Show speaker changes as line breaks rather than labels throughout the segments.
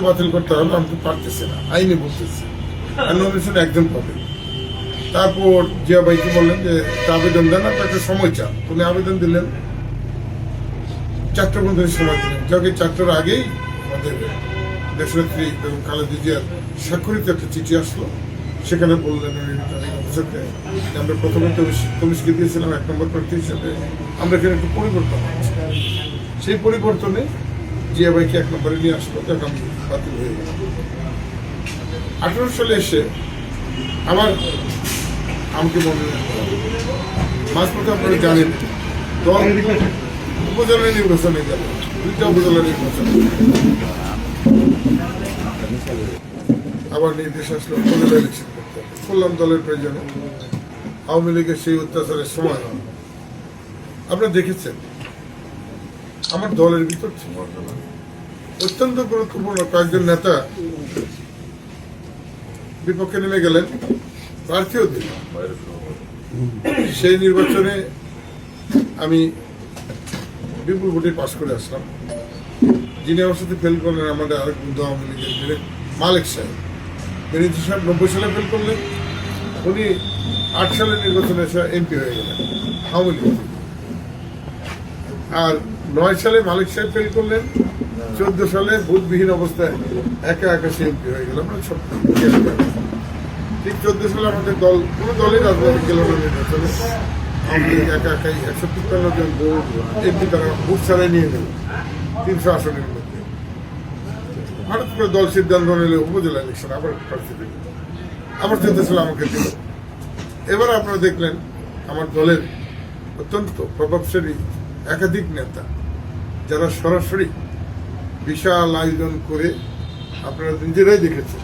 বাতিল করতে হবে, আমি তো পারতেছি না, আইনে বলতেছি। নমিনেশন একজন পাবে। তারপর জিয়া ভাইকে বললেন যে আবেদন দেন, আপনার একটা সময় চান। উনি আবেদন দিলেন। চারটা পর্যন্ত সময় দিলেন। যাকে চারটার আগেই আমাদের দেশনেত্রী এবং খালেদা জিয়ার স্বাক্ষরিত একটা চিঠি আসলো। সেখানে বললেন অফিসারকে আমরা প্রথমে কমিশকে দিয়েছিলাম, এক নম্বর প্রার্থী হিসেবে। আমরা এখানে একটু পরিবর্তন সেই পরিবর্তনে জিয়া ভাইকে এক নম্বরে নিয়ে আসলো তখন বাতিল হয়ে গেল। আঠারো সালে এসে আমার আমাকে মনে মাঝপথে আপনারা জানেন, দল উপজেলা নির্বাচনে গেল দুইটা উপজেলা নির্বাচন আবার নির্দেশ আসলো উপজেলা ইলেকশন করতে দলের প্রয়োজনে আওয়ামী লীগের সেই অত্যাচারের সময়। আপনারা দেখেছেন আমার দলের ভিতর ছিল অত্যন্ত গুরুত্বপূর্ণ কয়েকজন নেতা বিপক্ষে নেমে গেলেন, প্রার্থীও দিল সেই নির্বাচনে আমি বিপুল ভোটে পাশ করে আসলাম। যিনি আমার সাথে ফেল করলেন, আমাদের আরেক বন্ধু আওয়ামী লীগের মালিক সাহেব। মেরিজি সাহেব নব্বই সালে ফেল করলেন, উনি আট সালের নির্বাচনে এমপি হয়ে গেলেন, আওয়ামী লীগ আর নয় সালে মালিক সাহেব ফেল করলেন, চোদ্দ সালে ভোটবিহীন অবস্থায় একা একা এমপি হয়ে গেল। আমরা সব ঠিক চোদ্দ সালে আমাদের দল, কোনো দলই রাজনৈতিক গেল না নির্বাচনে লীগ একা একাই একশো তিপ্পান্ন জন এমপি তারা ভোট ছাড়াই নিয়ে গেল, তিনশো আসনের মধ্যে। হঠাৎ করে দল সিদ্ধান্ত নিলে, উপজেলা ইলেকশন আবার প্রার্থী দিল আবার চোদ্দ সালে আমাকে দিল। এবার আপনারা দেখলেন, আমার দলের অত্যন্ত প্রভাবশালী একাধিক নেতা যারা সরাসরি বিশাল আয়োজন করে আপনারা নিজেরাই দেখেছেন।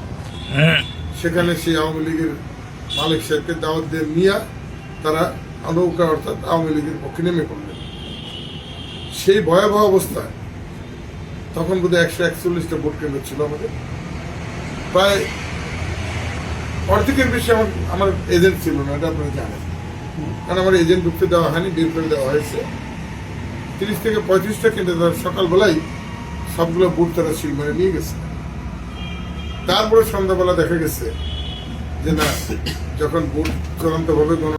সেখানে সেই আওয়ামী লীগের মালিক সাহেবকে দাওয়াত দিয়ে নিয়ে তারা নৌকা অর্থাৎ আওয়ামী লীগের পক্ষে নেমে পড়লেন। সেই ভয়াবহ অবস্থায় তখন বোধহয় একশো একচল্লিশটা ভোট কেন্দ্র ছিল আমাদের। প্রায় অর্ধেকের বেশি আমার আমার এজেন্ট ছিল না এটা আপনারা জানেন। কারণ আমার এজেন্ট ঢুকতে দেওয়া হয়নি বের করে দেওয়া হয়েছে। তিরিশ থেকে পঁয়ত্রিশটা কেটে তারা সকালবেলায় সবগুলো বুট তারা সিল মেরে নিয়ে গেছে। তারপরে সন্ধ্যাবেলা দেখা গেছে যে না, যখন বুট চূড়ান্তভাবে গণ